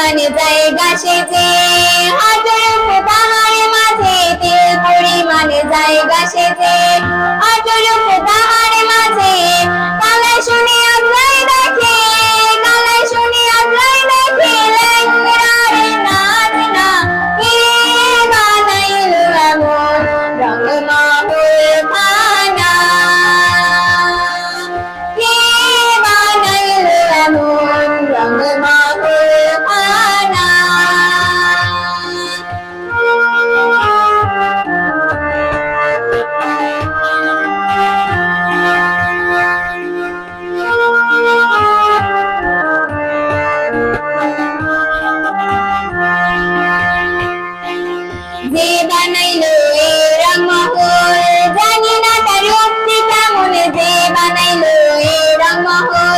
মনে জায়গা সেজে Bye.